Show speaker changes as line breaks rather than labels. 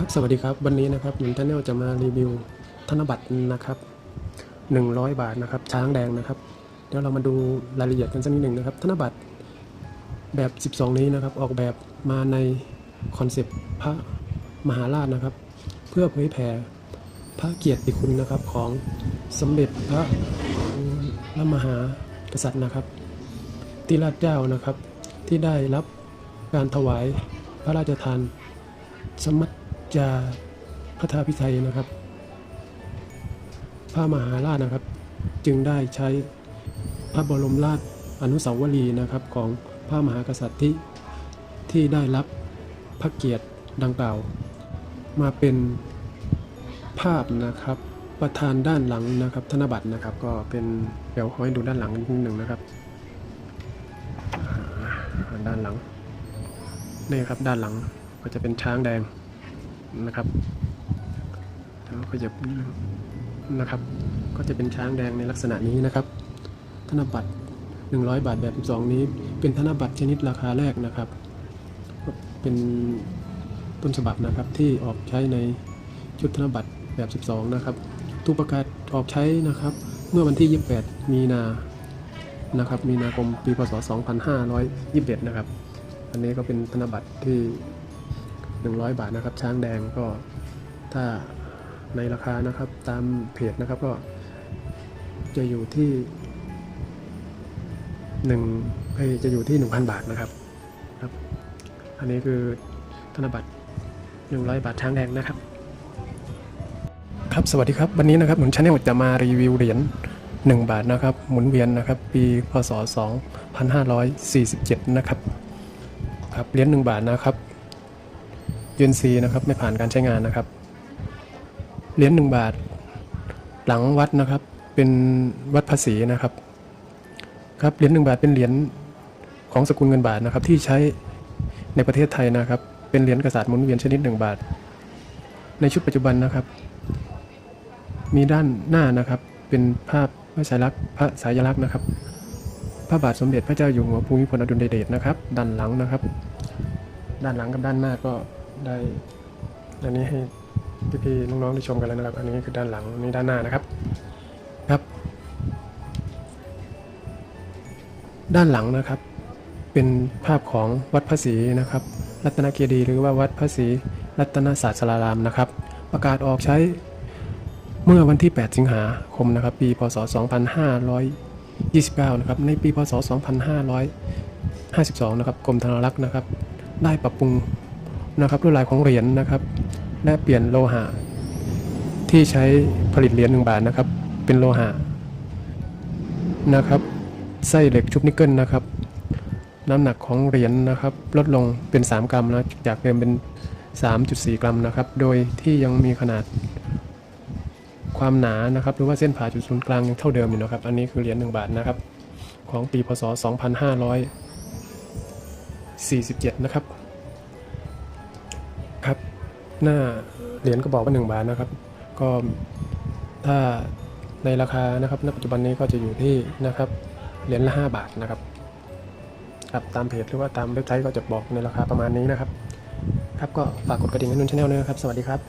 ครับสวัสดีครับวันนี้นะครับหนุนชาแนลจะมารีวิวธนบัตรนะครับ 100 บาทนะครับ ช้างแดงนะครับ เดี๋ยวเรามาดูรายละเอียดกันสักนิดหนึ่งนะครับ ธนบัตรแบบ 12 นี้นะครับ ออกแบบมาในคอนเซปต์พระมหาราชนะครับ เพื่อเผยแผ่พระเกียรติคุณนะครับของสมเด็จพระรมหากษัตริย์นะครับที่ราชเจ้านะครับที่ได้รับการถวายพระราชทานสมัจ จาพระธาพิไทยนะครับ พระมหาราชนะครับ จึงได้ใช้พระบรมราชอนุสาวรีย์นะครับของพระมหากษัตริย์ที่ที่ได้รับพระเกียรติดังกล่าว มาเป็นภาพนะครับประธานด้านหลังนะครับ ธนบัตรนะครับ ก็เป็นเดี๋ยวขอให้ดูด้านหลังนิดหนึ่งนะครับด้านหลังนี่ครับด้านหลังก็จะเป็นช้างแดง นะครับแล้วก็จะนะครับ ก็จะเป็นช้างแดงในลักษณะนี้นะครับ ธนบัตร 100 บาทแบบ2นี้ เป็นธนบัตรชนิดราคาแรกนะครับ เป็นต้นฉบับนะครับที่ออกใช้ในชุดธนบัตรแบบ 12 นะครับถูกประกาศออกใช้นะครับ เมื่อวันที่ 28 มีนานะครับ มีนาคมปีพศ 2521 นะครับ อันนี้ก็เป็นธนบัตรที่ 100 บาทนะครับ ช้างแดงก็ถ้าในราคานะครับตามเพจนะครับก็จะอยู่ที่1เอ้ยจะอยู่ที่ 1,000 บาทนะครับครับ อันนี้คือธนบัตร 100 บาทช้างแดงนะครับ ครับสวัสดีครับวันนี้นะครับหมุนชาแนลจะมารีวิวเหรียญ1 บาทนะครับ หมุนเวียนนะครับ ปีพศ 2547 นะครับครับเหรียญ1บาทนะครับ UNC นะครับไม่ผ่านการใช้งานนะครับ เหรียญ1บาท หลังวัดนะครับ เป็นวัดภาษีนะครับ ครับเหรียญ1บาทเป็นเหรียญของสกุลเงินบาทนะครับ ที่ใช้ในประเทศไทยนะครับ เป็นเหรียญกษัตริย์หมุนเวียนชนิด1บาท ในชุดปัจจุบันนะครับ มีด้านหน้านะครับ เป็นภาพพระสายลักษณ์พระสายลักษณ์นะครับ พระบาทสมเด็จพระเจ้าอยู่หัวภูมิพลอดุลยเดชนะครับ ด้านหลังนะครับ ด้านหลังกับด้านหน้าก็ ได้ อันนี้ให้พี่ๆน้องๆได้ชมกันแล้วนะครับ อันนี้คือด้านหลังนี้ด้านหน้านะครับ ครับ ด้านหลังนะครับ เป็นภาพของวัดพระศรีนะครับ รัตนเกียดีย์หรือว่าวัดพระศรีรัตนศาสรารามนะครับ ประกาศออกใช้เมื่อวันที่ 8 สิงหาคมนะครับ ปี พศ 2529 นะครับ ในปี พศ 2552 นะครับ กรมธนารักษ์นะครับ ได้ปรับปรุง นะครับลวดลายของเหรียญนะครับ และเปลี่ยนโลหะ ที่ใช้ผลิตเหรียญ1บาทนะครับ เป็นโลหะนะครับไส้เหล็กชุบนิกเกิลนะครับ น้ำหนักของเหรียญนะครับ ลดลงเป็น 3 กรัมนะจากเดิมเป็น 3.4 กรัมนะครับ โดยที่ยังมีขนาดความหนานะครับ หรือว่าเส้นผ่าจุดศูนย์กลางยังเท่าเดิมอยู่นะครับ อันนี้คือเหรียญ1บาทนะครับ ของปีพศ 2547 นะครับ ครับ หน้าเหรียญก็บอกว่า 1 บาทนะครับ ก็ถ้าในราคานะครับณปัจจุบันนี้ก็จะอยู่ที่นะครับเหรียญละ 5 บาทนะครับครับตามเพจหรือว่าตามเว็บไซต์ก็จะบอกในราคาประมาณนี้นะครับ ครับก็ฝากกดกระดิ่งให้นุ่นชาแนลด้วยนะครับ สวัสดีครับ